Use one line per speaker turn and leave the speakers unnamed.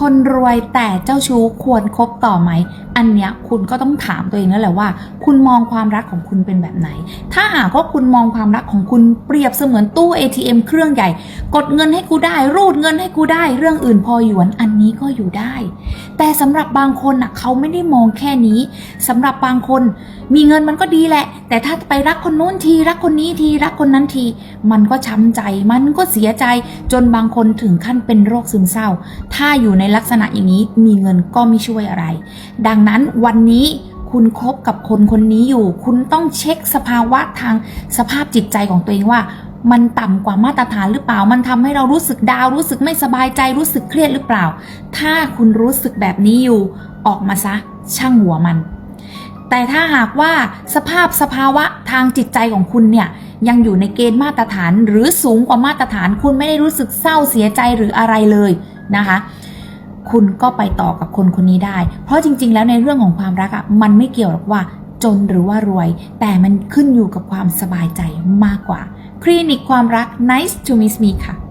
คนรวยแต่เจ้าชู้ควรคบต่อไหม อันเนี้ยคุณก็ต้องถามตัวเองแล้วแหละว่า คุณมองความรักของคุณเป็นแบบไหน ถ้าหากว่าคุณมองความรักของคุณเปรียบเสมือนตู้ ATM เครื่องใหญ่ กดเงินให้กูได้ รูดเงินให้กูได้ เรื่องอื่นพอหยวนอันนี้ก็อยู่ได้ แต่สำหรับบางคนน่ะเขาไม่ได้มองแค่นี้สำหรับบางคนมีเงินมันก็ดีแหละ แต่ถ้าไปรักคนนู้นทีรักคนนี้ทีรักคนนั้นที มันก็ช้ำใจมันก็เสียใจจนบางคนถึงขั้นเป็นโรคซึมเศร้า ถ้าอยู่ในลักษณะอย่างนี้มีเงินก็ไม่ช่วยอะไร ดังนั้นวันนี้คุณคบกับคนคนนี้อยู่ คุณต้องเช็คสภาวะทางสภาพจิตใจของตัวเองว่า มันต่ำกว่ามาตรฐานหรือเปล่า มันทำให้เรารู้สึกดาวรู้สึกไม่สบายใจรู้สึกเครียดหรือเปล่า ถ้าคุณรู้สึกแบบนี้อยู่ ออกมาซะ ช่างหัวมัน แต่ถ้าหากว่าสภาพสภาวะทางจิตใจของคุณเนี่ยยังอยู่ในเกณฑ์มาตรฐานหรือสูงกว่ามาตรฐาน คุณไม่ได้รู้สึกเศร้าเสียใจหรืออะไรเลยนะคะ คุณก็ไปต่อกับคนคนนี้ได้ เพราะจริง ๆ แล้วในเรื่องของความรักอะ่ะมันไม่เกี่ยวหรอกว่า จนหรือว่ารวย แต่มันขึ้นอยู่กับความสบายใจมากกว่า คลินิกความรัก nice to meet me ค่ะ